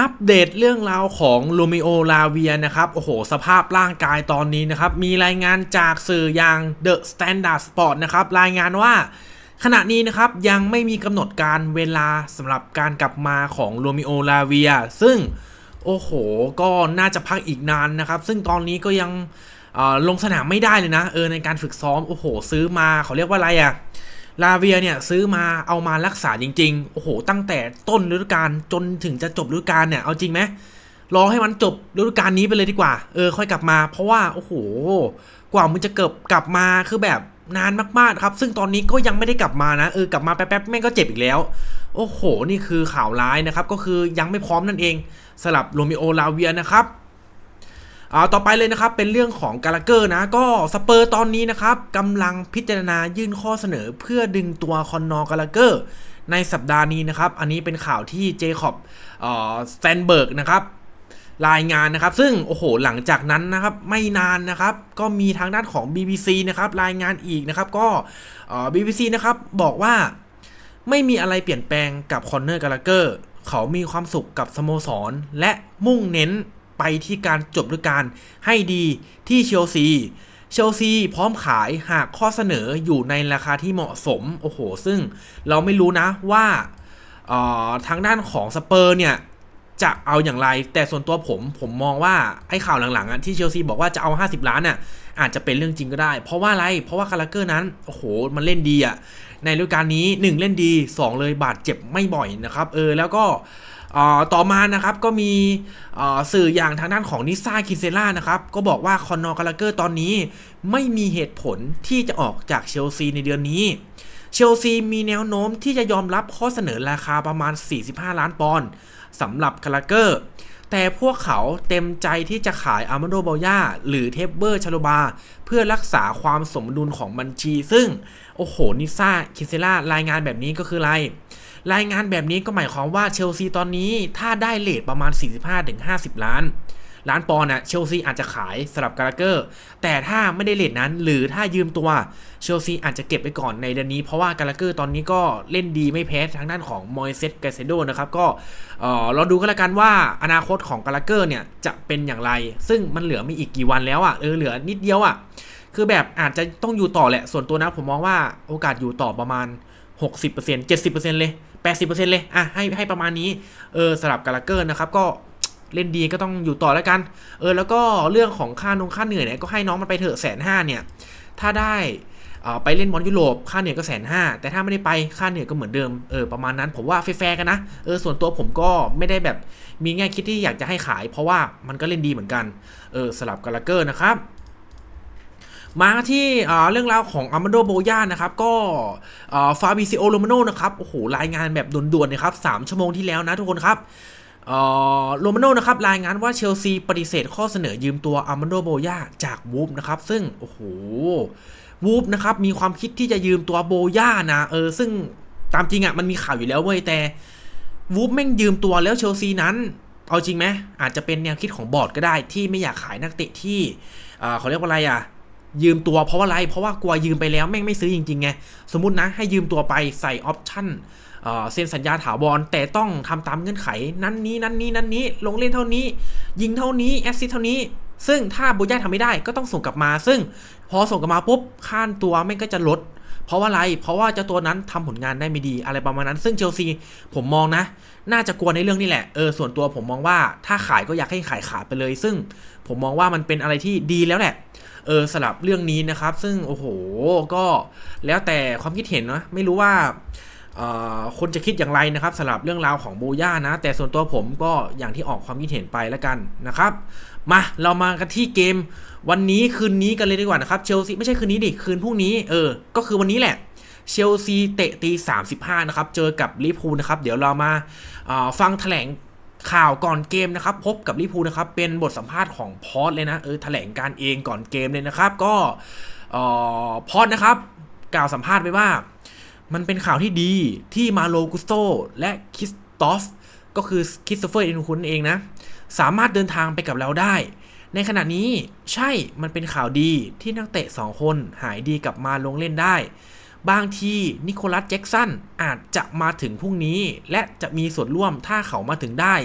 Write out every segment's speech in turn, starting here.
อัปเดตเรื่องราวของโรมิโอลาเวียนะครับ โอ้โห สภาพร่างกายตอนนี้นะครับ มีรายงานจากสื่ออย่าง The Standard Sport นะครับ รายงานว่าขณะนี้นะครับยังไม่มีกำหนดการเวลาสำหรับการกลับมาของโรมิโอลาเวีย ซึ่งโอ้โห ก็น่าจะพักอีกนานนะครับ ซึ่งตอนนี้ก็ยังลงสนามไม่ได้เลยนะ เออในการฝึกซ้อม โอ้โห ซื้อมาเขาเรียกว่าอะไรอะ ลาเวียเนี่ยซื้อมาเอามารักษาจริง ๆ โอ้โห ตั้งแต่ต้นฤดูกาลจนถึงจะจบฤดูกาลเนี่ยเอาจริงไหมรอให้มันจบฤดูกาลนี้ไปเลยดีกว่า เออ ค่อยกลับมา เพราะว่า โอ้โห กว่ามึงจะเกิบกลับมาคือแบบนานมากๆครับ ซึ่งตอนนี้ก็ยังไม่ได้กลับมานะ เออ กลับมาแป๊บๆแม่งก็เจ็บอีกแล้ว โอ้โห นี่คือข่าวร้ายนะครับ ก็คือยังไม่พร้อมนั่นเองสำหรับโรมิโอลาเวียนะครับ อ่าต่อไปเลยนะครับเป็นเรื่องของกาลาเกอร์นะก็สเปอร์ตอนนี้นะครับกำลังพิจารณายื่นข้อเสนอเพื่อดึงตัวคอนนอร์กาลาเกอร์ในสัปดาห์นี้นะครับ อันนี้เป็นข่าวที่เจคอบเอ่อสแตนเบิร์กนะครับรายงานนะครับ ซึ่งโอ้โหหลังจากนั้นนะครับไม่นานนะครับ ก็มีทางด้านของ BBC นะครับรายงานอีกนะครับก็เอ่อ BBC นะครับบอกว่าไม่มีอะไรเปลี่ยนแปลงกับคอนเนอร์กาลาเกอร์เขามีความสุขกับสโมสร และมุ่งเน้น ไปที่การจบฤดูกาลให้ดีที่เชลซี เชลซีพร้อมขายหากข้อเสนออยู่ในราคาที่เหมาะสม โอ้โห ซึ่งเราไม่รู้นะว่าออทางด้านของสเปอร์เนี่ยจะเอาอย่างไร แต่ส่วนตัวผมผมมองว่าไอ้ข่าวหลังๆที่เชลซีบอกว่าจะเอา 50 ล้านน่ะอาจจะเป็นเรื่องจริงก็ได้ เพราะว่าอะไร เพราะว่าคาราเกอร์นั้น โอ้โห มันเล่นดีอะในฤดูกาลนี้ 1 เล่นดี 2 เลยบาดเจ็บไม่บ่อยนะครับ เออ แล้วก็ ต่อมานะครับก็มีสื่ออย่างทางด้านของนิซ่าคินเซล่านะครับก็บอกว่าคอนนอร์คาราเกอร์ตอนนี้ไม่มีเหตุผลที่จะออกจากเชลซีในเดือนนี้ เชลซีมีแนวโน้มที่จะยอมรับข้อเสนอราคาประมาณ 45 ล้านปอนด์สำหรับคาราเกอร์แต่พวกเขาเต็มใจที่จะขายอาร์มาโดบอยาหรือเทปเบอร์ชาโลบา เพื่อรักษาความสมดุลของบัญชี ซึ่ง โอ้โห นิซ่า คิเซล่ารายงานแบบนี้ก็คืออะไร รายงานแบบนี้ก็หมายความว่าเชลซีตอนนี้ถ้าได้เลทประมาณ 45-50 ล้าน ล้านปอนด์นะเชลซีอาจจะขายสำหรับกาลาเกอร์ แต่ถ้าไม่ได้เลทนั้น หรือถ้ายืมตัวเชลซีอาจจะเก็บไปก่อนในเดือนนี้ เพราะว่ากาลาเกอร์ตอนนี้ก็เล่นดีไม่แพ้ทางด้านของมอยเซตกาเซโดนะครับก็เอ่อเราดูกันละกันว่าอนาคตของกาลาเกอร์เนี่ยจะเป็นอย่างไร ซึ่งมันเหลือไม่อีกกี่วันแล้วอะ่ะเออเหลือนิดเดียวอะ่ะคือแบบอาจจะต้องอยู่ต่อแหละ ส่วนตัวนะผมมองว่าโอกาสอยู่ต่อประมาณ 60% 70%เลย 80%เลยอะให้ให้ประมาณนี้เออสำหรับกาลาเกอร์นะครับก็เล่นดีก็ต้องอยู่ต่อแล้วกัน เออแล้วก็เรื่องของค่านงค่าเหนื่อยเนี่ยก็ให้น้องมันไปเถอะแสนห้าเนี่ยถ้าได้อ่อไปเล่นบอลยุโรปค่าเหนื่อยก็แสนห้าแต่ถ้าไม่ได้ไปค่าเหนื่อยก็เหมือนเดิมเออประมาณนั้นผมว่าแฟร์กันนะเออส่วนตัวผมก็ไม่ได้แบบมีแง่คิดที่อยากจะให้ขาย เพราะว่ามันก็เล่นดีเหมือนกันเออสลับกาลาเกอร์นะครับ มาที่เรื่องราวของอามาโดโบยานะครับ ก็ฟาบิซิโอโรมาโนนะครับโอ้โหรายงานแบบด่วนๆนะครับ3ชั่วโมงที่แล้วนะทุกคนครับโรมาโนนะครับรายงานว่าเชลซีปฏิเสธข้อเสนอยืมตัวอามาโดโบยาจากวูฟนะครับ ซึ่งโอ้โหวูฟนะครับมีความคิดที่จะยืมตัวโบยานะเออซึ่งตามจริงอะ่ะมันมีข่าวอยู่แล้วเว้ยแต่วูฟแม่งยืมตัวแล้วเชลซีนั้น เอาจริงไหมอาจจะเป็นแนวคิดของบอร์ดก็ได้ที่ไม่อยากขายนักเตะที่เอ่อเขาเรียกว่าอะไรอะ ยืมตัวเพราะว่าอะไร เพราะว่ากลัวยืมไปแล้วแม่งไม่ซื้อจริงๆไง สมมตินะให้ยืมตัวไปใส่ออปชั่นเซ็นสัญญาถาวรแต่ต้องทำตามเงื่อนไข นั้นนี้นั้นนี้นั้นนี้ ลงเล่นเท่านี้ ยิงเท่านี้แอสซิสเท่านี้ ซึ่งถ้าโบย่าทำไม่ได้ก็ต้องส่งกลับมา ซึ่งพอส่งกลับมาปุ๊บค่าตัวแม่งก็จะลด เพราะว่าอะไรเพราะว่าเจ้าตัวนั้นทำผลงานได้ไม่ดีอะไรประมาณนั้น ซึ่งเชลซีผมมองนะ น่าจะกลัวในเรื่องนี้แหละเออส่วนตัวผมมองว่าถ้าขายก็อยากให้ขายขาดไปเลย ซึ่งผมมองว่ามันเป็นอะไรที่ดีแล้วแหละเออสลับเรื่องนี้นะครับ ซึ่งโอ้โหก็แล้วแต่ความคิดเห็นนะไม่รู้ว่า คนจะคิดอย่างไรนะครับสลับเรื่องราวของโบย่านะ แต่ส่วนตัวผมก็อย่างที่ออกความคิดเห็นไปแล้วกันนะครับ มาเรามากันที่เกมวันนี้คืนนี้กันเลยดีกว่านะครับเชลซีไม่ใช่คืนนี้ดิคืนพรุ่งนี้เออก็คือวันนี้แหละเชลซีเตะตี35นะครับเจอกับลิเวอร์พูลนะครับเดี๋ยวเรามาาฟังแถลงข่าวก่อนเกมนะครับพบกับลิเวอร์พูลนะครับเป็นบทสัมภาษณ์ของพอดเลยนะเออแถลงการเองก่อนเกมเลยนะครับ ก็ออพอดนะครับกล่าวสัมภาษณ์ไปว่า มันเป็นข่าวที่ดีที่มาโลกุสโตและคริสตอฟก็คือคริสโตเฟอร์เอ็นคุนเองนะ สามารถเดินทางไปกับเราได้ ในขณะนี้ใช่มันเป็นข่าวดีที่นักเตะ 2 คนหายดีกลับมาลงเล่นได้ บางทีนิโคลัสแจ็กสันอาจจะมาถึงพรุ่งนี้ และจะมีส่วนร่วมถ้าเขามาถึงได้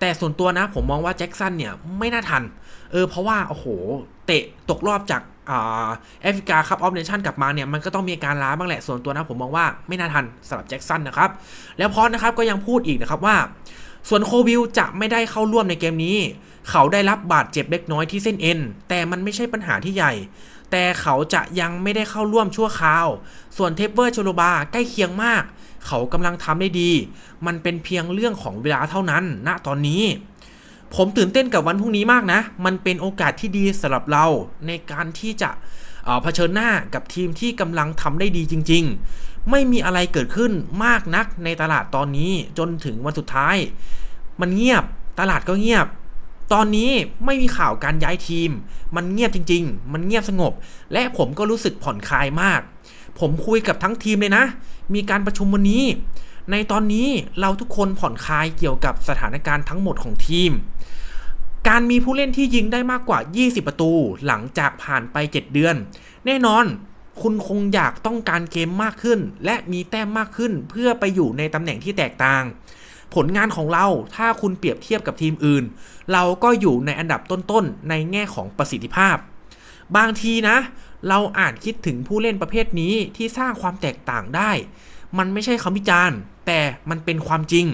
แต่ส่วนตัวนะผมมองว่าแจ็คสันเนี่ยไม่น่าทัน เออเพราะว่าโอ้โห เตะตกรอบจาก แอฟริกาคัพออฟเนชั่นกลับมาเนี่ย มันก็ต้องมีการล้าบ้างแหละ ส่วนตัวนะผมมองว่าไม่น่าทันสำหรับแจ็คสันนะครับ แล้วพอนะครับก็ยังพูดอีกนะครับว่า ส่วนโควิลจะไม่ได้เข้าร่วมในเกมนี้ เขาได้รับบาดเจ็บเล็กน้อยที่เส้นเอ็น แต่มันไม่ใช่ปัญหาที่ใหญ่ แต่เขาจะยังไม่ได้เข้าร่วมชั่วคราว ส่วนเทปเวอร์โชโลบาใกล้เคียงมาก เขากำลังทำได้ดี มันเป็นเพียงเรื่องของเวลาเท่านั้น ณ ตอนนี้ ผมตื่นเต้นกับวันพรุ่งนี้มากนะ มันเป็นโอกาสที่ดีสำหรับเราในการที่จะเผชิญหน้ากับทีมที่กำลังทำได้ดีจริง ๆ ไม่มีอะไรเกิดขึ้นมากนักในตลาดตอนนี้จนถึงวันสุดท้าย มันเงียบตลาดก็เงียบ ตอนนี้ไม่มีข่าวการย้ายทีม มันเงียบจริง ๆ มันเงียบสงบ และผมก็รู้สึกผ่อนคลายมาก ผมคุยกับทั้งทีมเลยนะ มีการประชุมวันนี้ ในตอนนี้เราทุกคนผ่อนคลายเกี่ยวกับสถานการณ์ทั้งหมดของทีม การมีผู้เล่นที่ยิงได้มากกว่า 20 ประตู หลังจากผ่านไป 7 เดือน แน่นอนคุณคงอยากต้องการเกมมากขึ้น และมีแต้มมากขึ้นเพื่อไปอยู่ในตำแหน่งที่แตกต่าง ผลงานของเราถ้าคุณเปรียบเทียบกับทีมอื่น เราก็อยู่ในอันดับต้นๆในแง่ของประสิทธิภาพ บางทีนะ เราอาจคิดถึงผู้เล่นประเภทนี้ที่สร้างความแตกต่างได้ มันไม่ใช่คำวิจารณ์ แต่มันเป็นความจริง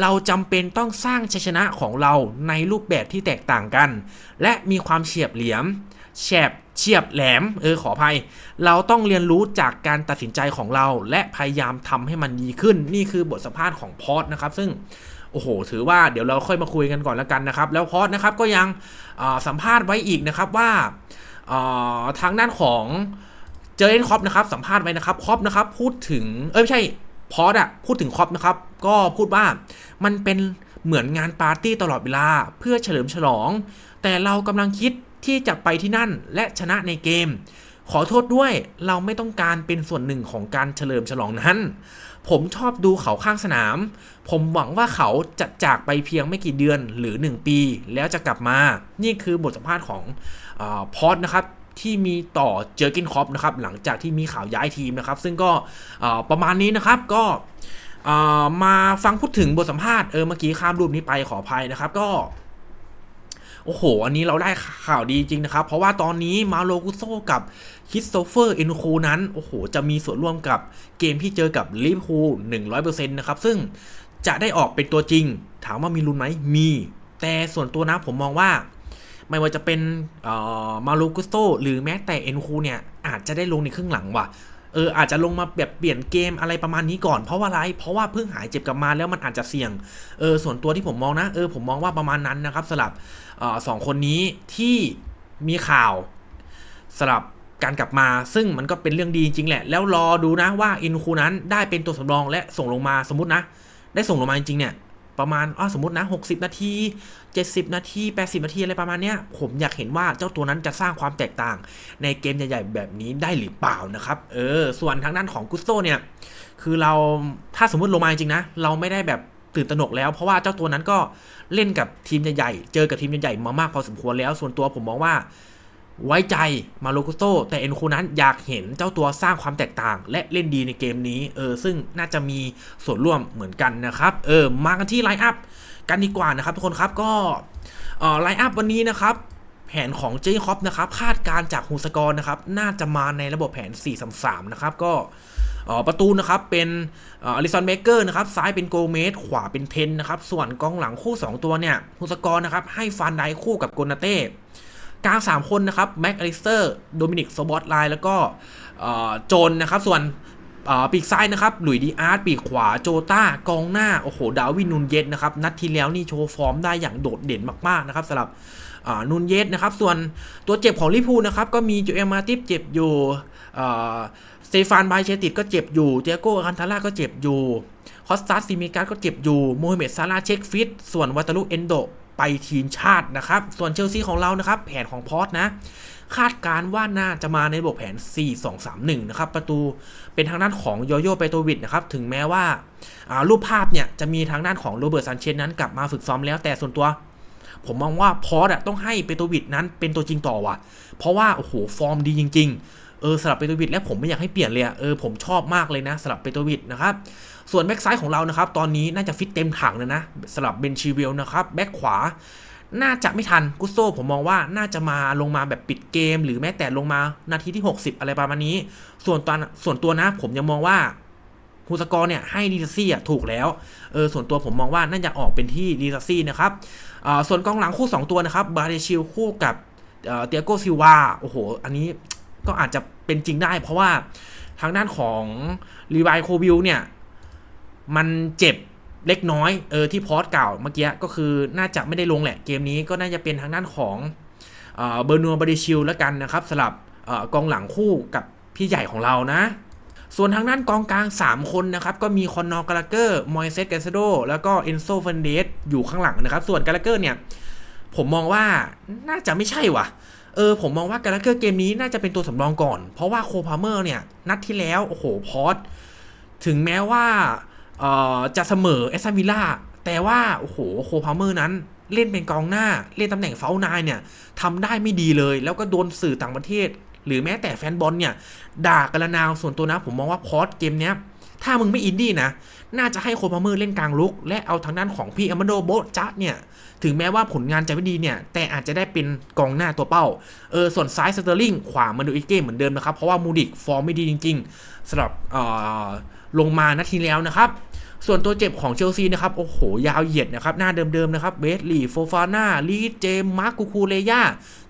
เราจำเป็นต้องสร้างชัยชนะของเราในรูปแบบที่แตกต่างกัน และมีความเฉียบเหลี่ยมแฉบเฉียบแหลม เออขออภัย เราต้องเรียนรู้จากการตัดสินใจของเรา และพยายามทำให้มันดีขึ้น นี่คือบทสัมภาษณ์ของพอดนะครับ ซึ่ง โอ้โห ถือว่าเดี๋ยวเราค่อยมาคุยกันก่อนแล้วกันนะครับ แล้วพอดนะครับก็ยังสัมภาษณ์ไว้อีกนะครับว่าทางด้านของเจอร์เนคอปนะครับสัมภาษณ์ไว้นะครับคอปนะครับพูดถึง เอ้ยไม่ใช่ พอดอะพูดถึงคอปนะครับ ก็พูดว่ามันเป็นเหมือนงานปาร์ตี้ตลอดเวลาเพื่อเฉลิมฉลอง แต่เรากำลังคิดที่จะไปที่นั่นและชนะในเกม ขอโทษด้วยเราไม่ต้องการเป็นส่วนหนึ่งของการเฉลิมฉลองนั้น ผมชอบดูเขาข้างสนาม ผมหวังว่าเขาจะจากไปเพียงไม่กี่เดือนหรือ 1 ปี แล้วจะกลับมา นี่คือบทสัมภาษณ์ของอพอดนะครับ ที่มีต่อเจอกินคอปนะครับหลังจากที่มีข่าวย้ายทีมนะครับ ซึ่งก็ประมาณนี้นะครับก็มาฟังพูดถึงบทสัมภาษณ์เออเมื่อกี้ข้ามรูปนี้ไปขออภัยนะครับก็โอ้โห อันนี้เราได้ข่าวดีจริงนะครับ เพราะว่าตอนนี้มาโลกุโซกับคิสโตเฟอร์เอ็นโคนั้น โอ้โห จะมีส่วนร่วมกับเกมที่เจอกับลิเวอร์พูล100%นะครับ ซึ่งจะได้ออกเป็นตัวจริง ถามว่ามีลุ้นไหมมี แต่ส่วนตัวนะผมมองว่า ไม่ว่าจะเป็นมาโลกุโซหรือแม้แต่เอ็นโคเนี่ย อาจจะได้ลงในครึ่งหลังว่ะเอออาจจะลงมาแบบเปลี่ยนเกมอะไรประมาณนี้ก่อนเพราะว่าอะไร เพราะว่าเพิ่งหายเจ็บกลับมาแล้วมันอาจจะเสี่ยงเออส่วนตัวที่ผมมองนะเออผมมองว่าประมาณนั้นนะครับสำหรับออสองคนนี้ที่มีข่าวสำหรับการกลับมา ซึ่งมันก็เป็นเรื่องดีจริงแหละ แล้วรอดูนะว่าอินคูนั้นได้เป็นตัวสำรองและส่งลงมาสมมตินะ ได้ส่งลงมาจริงๆเนี่ย ประมาณอ๋อสมมตินะ 60 นาที 70 นาที 80 นาที อะไรประมาณเนี้ย ผมอยากเห็นว่าเจ้าตัวนั้นจะสร้างความแตกต่าง ในเกมใหญ่ๆแบบนี้ได้หรือเปล่านะครับ เออ ส่วนทางด้านของกุสโตเนี่ย คือเราถ้าสมมติลงมาจริงนะ เราไม่ได้แบบตื่นตระหนกแล้ว เพราะว่าเจ้าตัวนั้นก็เล่นกับทีมใหญ่ๆ เจอกับทีมใหญ่ๆมามากพอสมควรแล้ว ส่วนตัวผมมองว่า ไว้ใจมาโลกุโตแต่เอ็นโคนั้นอยากเห็นเจ้าตัวสร้างความแตกต่าง และเล่นดีในเกมนี้เออซึ่งน่าจะมีส่วนร่วมเหมือนกันนะครับเออมากันที่ไลน์อัพกันดีกว่านะครับทุกคนครับก็อ่อไลน์อัพวันนี้นะครับแผนของเจคอปนะครับคาดการจากฮูสกรนะครับน่าจะมาในระบบแผน 4-3-3 นะครับก็อ่อประตูนะครับเป็นอลิซอนเบเกอร์นะครับซ้ายเป็นโกเมสขวาเป็นเทนนะครับส่วนกองหลังคู่ 2 ตัวเนี่ยฮูสกรนะครับให้ฟานไดคู่กับโกนาเต้ กลาง 3 คนนะครับแม็กอลิสเตอร์โดมินิกโซบอตไลน์แล้วก็โจนนะครับ ส่วนปีกซ้ายนะครับ หลุยดีอาร์ตปีกขวาโจต้ากองหน้า โอ้โห ดาวินนูนเยสนะครับ นัดที่แล้วนี่โชว์ฟอร์มได้อย่างโดดเด่นมาก ๆ นะครับสำหรับนูนเยสนะครับ ส่วนตัวเจ็บของลิพูนะครับ ก็มีโจเอมาติฟเจ็บอยู่เอ่อสเตฟานไบเชติดก็เจ็บอยู่เจโก้คันทาร่าก็เจ็บอยู่ คอสตัสซิมิการก็เจ็บอยู่โมฮัมเหม็ดซาลาเช็คฟิต ส่วนวัตลุเอนโด ไปทีมชาตินะครับ ส่วนเชลซีของเรานะครับ แผนของพอสนะ คาดการว่าน่าจะมาในระบบแผน 4-2-3-1 นะครับ ประตูเป็นทางด้านของโยโย่เปโตวิดนะครับ ถึงแม้ว่าารูปภาพเนี่ยจะมีทางด้านของโรเบิร์ตซันเชนนั้นกลับมาฝึกซ้อมแล้วแต่ส่วนตัว ผมมองว่าพอสอะต้องให้เปโตวิดนั้นเป็นตัวจริงต่อว่ะ เพราะว่าโอ้โหฟอร์มดีจริง ๆ เออสลับเปโตวิดและผมไม่อยากให้เปลี่ยนเลยเออผมชอบมากเลยนะสลับเปโตวิดนะครับส่วนแบ็กซ้ายของเรานะครับตอนนี้น่าจะฟิตเต็มถังเลยนะสลับเบนชีเวลนะครับแบ็กขวาน่าจะไม่ทันกุสโซผมมองว่าน่าจะมาลงมาแบบปิดเกม หรือแม้แต่ลงมานาทีที่ 60 อะไรประมาณนี้ ส่วนตัวส่วนตัวนะผมยังมองว่าฮูสกอร์เนี่ยให้ดีซซี่อะถูกแล้วเออส่วนตัวผมมองว่าน่าจะออกเป็นที่ดีซซี่นะครับอ่าส่วนกองหลังคู่ 2 ตัวนะครับบาเดชิลคู่กับเตียโกซิวาโอ้โห อันนี้ ก็อาจจะเป็นจริงได้ เพราะว่าทางด้านของรีไวโควิลเนี่ย มันเจ็บเล็กน้อยเออที่พอสกล่าวเมื่อกี้ก็คือน่าจะไม่ได้ลงแหละเกมนี้ก็น่าจะเป็นทางด้านของเบอร์นัวบาริชิลแล้วกันนะครับสลับออกองหลังคู่กับพี่ใหญ่ของเรานะ ส่วนทางด้านกองกลาง 3 คนนะครับ ก็มีคอนนอร์กาลาเกอร์ มอยเซสเกสโด แล้วก็เอนโซเฟนเดสอยู่ข้างหลังนะครับ ส่วนกาลาเกอร์เนี่ย ผมมองว่าน่าจะไม่ใช่ว่ะ เออผมมองว่ากาลาเกอร์เกมนี้น่าจะเป็นตัวสำรองก่อน เพราะว่าโคพาเมอร์เนี่ย นัดที่แล้ว โอ้โห พอสถึงแม้ว่าออจะเสมอเอสตันวิลล่าแต่ว่า โอ้โห โคพาเมอร์นั้นเล่นเป็นกองหน้า เล่นตำแหน่งเฟลนายเนี่ยทำได้ไม่ดีเลย แล้วก็โดนสื่อต่างประเทศ หรือแม้แต่แฟนบอลเนี่ย ด่ากันละนาวส่วนตัวนะ ผมมองว่าพอสเกมเนี้ย ถ้ามึงไม่อินดี้นะ น่าจะให้โคพาเมอร์เล่นกลางลุก และเอาทางด้านของพี่อามาโดโบจ๊ะเนี่ย ถึงแม้ว่าผลงานจะไม่ดีเนี่ย แต่อาจจะได้เป็นกองหน้าตัวเป้า เออ ส่วนซ้ายสเตอร์ลิงขวามาดูอิเก้เหมือนเดิมนะครับ เพราะว่ามูดิกฟอร์มไม่ดีจริงๆสำหรับเอ่อลงมานาทีแล้วนะครับส่วนตัวเจ็บของเชลซีนะครับ โอ้โห ยาวเหยียดนะครับ หน้าเดิมๆนะครับเบสลีโฟฟาน่าลีดเจมมาร์กูคูเรยา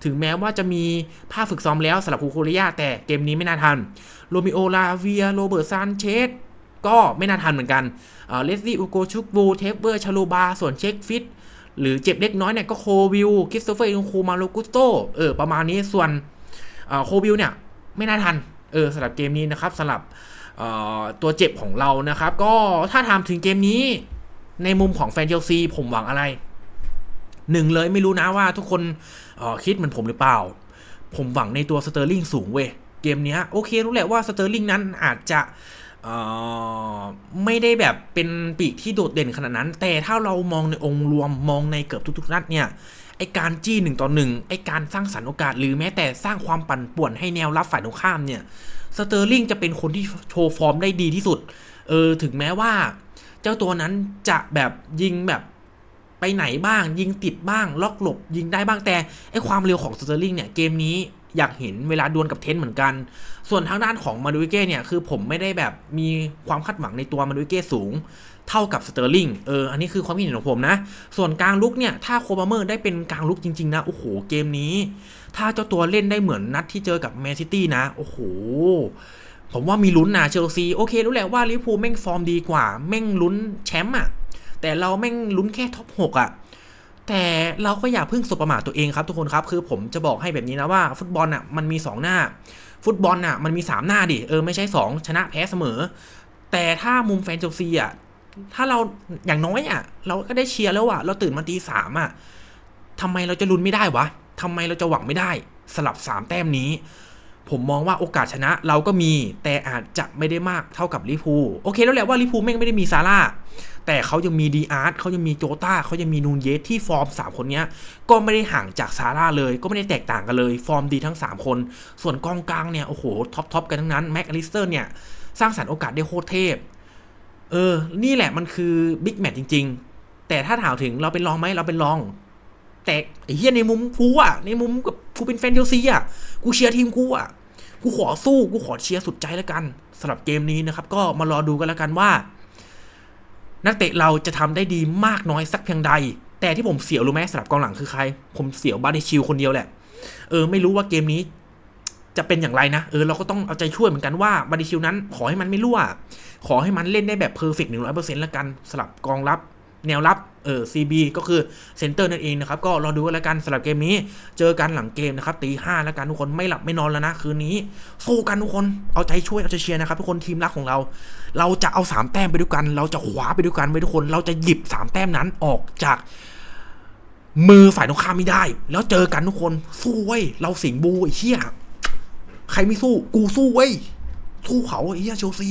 ถึงแม้ว่าจะมีภาพฝึกซ้อมแล้วสำหรับคูคูเรยาแต่เกมนี้ไม่น่าทัน โรมิโอลาเวีย โรเบิร์ตซานเชส ก็ไม่น่าทันเหมือนกันเลสลี่อูโกชุกบูเทเบอร์ชาโลบา ส่วนเช็คฟิต หรือเจ็บเล็กน้อยเนี่ยก็โควิลคริสโตเฟอร์อินคูมาโลกุสโตเออประมาณนี้ส่วนโควิลเนี่ยไม่น่าทันเออสำหรับเกมนี้นะครับสำหรับตัวเจ็บของเรานะครับ ก็ถ้าถามถึงเกมนี้ในมุมของแฟนเชลซีผมหวังอะไรหนึ่งเลยไม่รู้นะว่าทุกคนคิดเหมือนผมหรือเปล่า ผมหวังในตัวสเตอร์ลิงสูงเว้ยเกมนี้โอเครู้แหละว่าสเตอร์ลิงนั้นอาจจะ ไม่ได้แบบเป็นปีกที่โดดเด่นขนาดนั้น แต่ถ้าเรามองในองค์รวมมองในเกือบทุกๆนัดเนี่ยไอการจี้หนึ่งต่อหนึ่งไอการสร้างสรรค์โอกาสหรือแม้แต่สร้างความปั่นป่วนให้แนวรับฝ่ายตรงข้ามเนี่ยสเตอร์ลิงจะเป็นคนที่โชว์ฟอร์มได้ดีที่สุดเออถึงแม้ว่า เจ้าตัวนั้นจะแบบยิงแบบไปไหนบ้าง ยิงติดบ้าง ล็อกหลบยิงได้บ้างแต่ไอความเร็วของสเตอร์ลิงเนี่ยเกมนี้ อยากเห็นเวลาดวลกับเทนเหมือนกัน ส่วนทางด้านของมาดูเก้เนี่ยคือผมไม่ได้แบบมีความคาดหวังในตัวมาดูเก้สูง เท่ากับสเตอร์ลิงเอออันนี้คือความคิดเห็นของผมนะ ส่วนกลางลุกเนี่ยถ้าโคบาเมอร์ได้เป็นกลางลุกจริง ๆ นะ โอ้โหเกมนี้ ถ้าเจ้าตัวเล่นได้เหมือนนัดที่เจอกับแมนซิตี้นะ โอ้โหผมว่ามีลุ้นนะเชลซีโอเครู้แหละว่าลิเวอร์พูลแม่งฟอร์มดีกว่า แม่งลุ้นแชมป์อะแต่เราแม่งลุ้นแค่ท็อปหกอะ แต่เราก็อย่าเพิ่งสบประมาทตัวเองครับทุกคนครับ คือผมจะบอกให้แบบนี้นะว่าฟุตบอลอะมันมี 2 หน้า ฟุตบอลอะมันมี 3 หน้าดิเออไม่ใช่ 2 ชนะแพ้เสมอ แต่ถ้ามุมแฟนเชลซีอะถ้าเราอย่างน้อยอะ เราก็ได้เชียร์แล้วอะ เราตื่นมาตีสามอะทำไมเราจะลุ้นไม่ได้วะทำไมเราจะหวังไม่ได้ สลับ 3 แต้มนี้ ผมมองว่าโอกาสชนะเราก็มี แต่อาจจะไม่ได้มากเท่ากับลิพูโอเคแล้วแหละว่าลิพูแม่งไม่ได้มีซาร่าแต่เขายังมีดีอาร์ตเขายังมีโจตาเขายังมีนูนเยสที่ฟอร์ม 3 คนนี้ก็ไม่ได้ห่างจากซาร่าเลย ก็ไม่ได้แตกต่างกันเลย ฟอร์มดีทั้ง 3 คน ส่วนกองกลางเนี่ย โอ้โห ท็อปทอปกันทั้งนั้นแม็กอลิสเตอร์เนี่ย สร้างสรรค์โอกาสได้โคตรเทพ เออ นี่แหละมันคือบิ๊กแมตช์จริง ๆ แต่ถ้าถามถึงเราเป็นรองไหมเราเป็นรอง แต่เฮียในมุมกูอะในมุมกับ กูเป็นแฟนเชลซีอะกูเชียร์ทีมกูอะ กูขอสู้ กูขอเชียร์สุดใจแล้วกันสำหรับเกมนี้นะครับ ก็มารอดูกันแล้วกันว่า นักเตะเราจะทำได้ดีมากน้อยสักเพียงใด แต่ที่ผมเสียวรู้ไหมสำหรับกองหลังคือใคร ผมเสียวบาเดชิลคนเดียวแหละ เออ ไม่รู้ว่าเกมนี้จะเป็นอย่างไรนะ เออ เราก็ต้องเอาใจช่วยเหมือนกันว่าบาเดชิลนั้น ขอให้มันไม่รั่ว ขอให้มันเล่นได้แบบเพอร์เฟกต์หนึ่งร้อยเปอร์เซ็นต์แล้วกันสำหรับกองรับ แนวรับ เออ CB ก็คือเซนเตอร์นั่นเองนะครับ ก็รอดูกันแล้วกันสำหรับเกมนี้ เจอกันหลังเกมนะครับตีห้าแล้วกันทุกคนไม่หลับไม่นอนแล้วนะคืนนี้ สู้กันทุกคนเอาใจช่วยเอาใจเชียร์นะครับทุกคนทีมรักของเรา เราจะเอาสามแต้มไปด้วยกัน เราจะคว้าไปด้วยกันไว้ทุกคน เราจะหยิบสามแต้มนั้นออกจากมือฝ่ายตรงข้ามไม่ได้ แล้วเจอกันทุกคนสู้เว้ยเราสิงบูไอ้เหี้ยใครไม่สู้ กูสู้เว้ยสู้เขาไอ้เหี้ยเชลซี